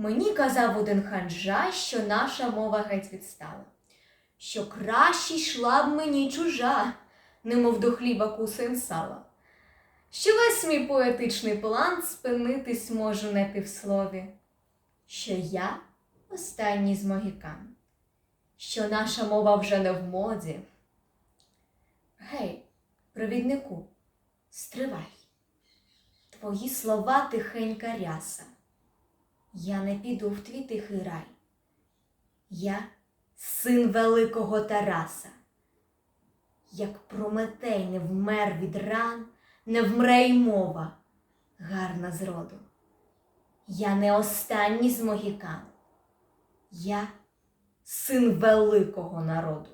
Мені казав один ханжа, що наша мова геть відстала, що краще йшла б мені чужа, немов до хліба кусень сала. Що весь мій поетичний план спинитись можу не ти в слові, що я останній з могікан, що наша мова вже не в моді. Гей, провіднику, стривай. Твої слова тихенька ряса. Я не піду в твій тихий рай. Я син великого Тараса. Як Прометей не вмер від ран, не вмре й мова, гарна зроду. Я не останній з могікан. Я син великого народу.